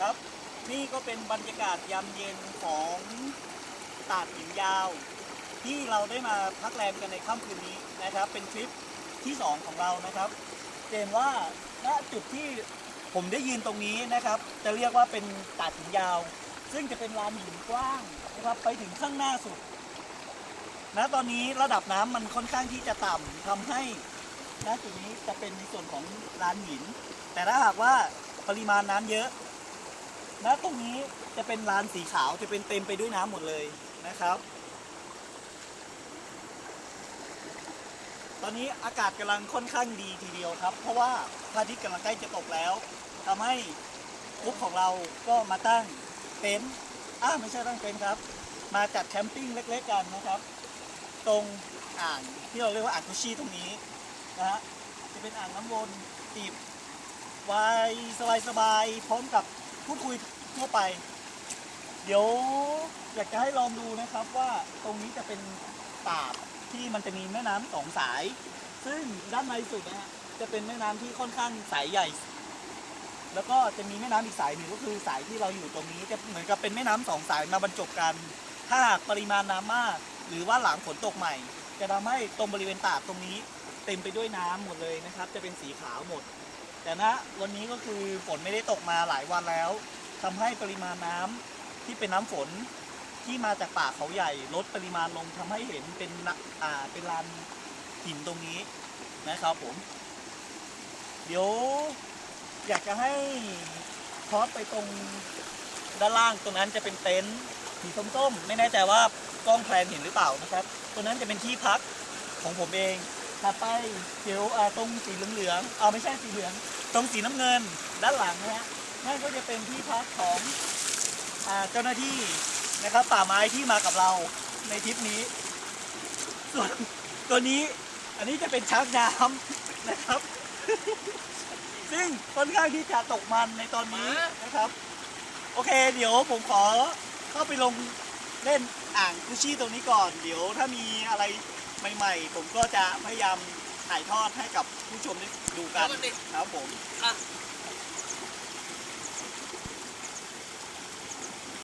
ครับ นี่ก็เป็นบรรยากาศยามเย็นของตาดหินยาว ที่เราได้มาพักแรมกันในค่ำคืนนี้นะครับ เป็นทริปที่ 2 ของเรานะครับเห็นว่าณจุดที่ผมได้ยืนตรงนี้นะครับ จะเรียกว่าเป็นตาดหินยาว ซึ่งจะเป็นลานหินกว้างนะครับไปถึงข้างหน้าสุดณตอนนี้ระดับน้ำมันค่อนข้างที่จะต่ำทำให้ณจุดนี้จะเป็นในส่วนของลานหิน แต่ถ้าหากว่าปริมาณน้ำเยอะ ณตรงนี้จะเป็นลานสีขาวจะเป็นเต็มไปด้วยน้ำหมดเลยนะครับ ตอนนี้อากาศกำลังค่อนข้างดีทีเดียวครับ เพราะว่าพระอาทิตย์กำลังใกล้จะตกแล้วทำให้กรุ๊ปของเราก็มาตั้งเต็นท์อ้าไม่ใช่ตั้งเต็นท์ครับ มาจัดแคมปิ้งเล็กๆกันนะครับ ตรงอ่างที่เราเรียกว่าอ่างกุชิตรงนี้นะฮะจะเป็นอ่างน้ำวนจีบไวายสบายๆพร้อมกับ พูดคุยทั่วไป เดี๋ยวอยากจะให้ลองดูนะครับว่าตรงนี้จะเป็นตาที่มันจะมีแม่น้ำสองสาย ซึ่งด้านในสุดนะฮะจะเป็นแม่น้ำที่ค่อนข้างสายใหญ่ แล้วก็จะมีแม่น้ำอีกสายหนึ่งก็คือสายที่เราอยู่ตรงนี้จะเหมือนกับเป็นแม่น้ำสองสายมาบรรจบกัน ถ้าหากปริมาณน้ำมาก หรือว่าหลังฝนตกใหม่ จะทำให้ตรงบริเวณตาดตรงนี้ เต็มไปด้วยน้ำหมดเลยนะครับ จะเป็นสีขาวหมด แต่ณวันนี้ก็คือฝนไม่ได้ตกมาหลายวันแล้วทำให้ปริมาณน้ำที่เป็นน้ำฝนที่มาจากป่าเขาใหญ่ลดปริมาณลงทำให้เห็นเป็นละอ่าเป็นลานหินตรงนี้นะครับผม เดี๋ยวอยากจะให้ทอดไปตรงด้านล่างตรงนั้นจะเป็นเต็นท์สีส้มๆ ไม่แน่ใจว่ากล้องแพลนเห็นหรือเปล่านะครับตรงนั้นจะเป็นที่พักของผมเอง ถัดไปเดี๋ยวอ่าตรงสีเหลืองๆเอาไม่ใช่สีเหลือง ตรงสีน้ำเงินด้านหลังนะฮะนั่นก็จะเป็นที่พักของอ่าเจ้าหน้าที่นะครับ ป่าไม้ที่มากับเราในทริปนี้ ส่วนตัวนี้อันนี้จะเป็นช้างน้ำนะครับ ซึ่งค่อนข้างที่จะตกมันในตอนนี้นะครับ โอเค เดี๋ยวผมขอเข้าไปลงเล่นอ่างกุชชี่ตรงนี้ก่อน เดี๋ยวถ้ามีอะไร ใหม่ๆ ผมก็จะพยายามถ่ายทอดให้กับผู้ชมได้ดูกันแล้วกันดิครับผมอะ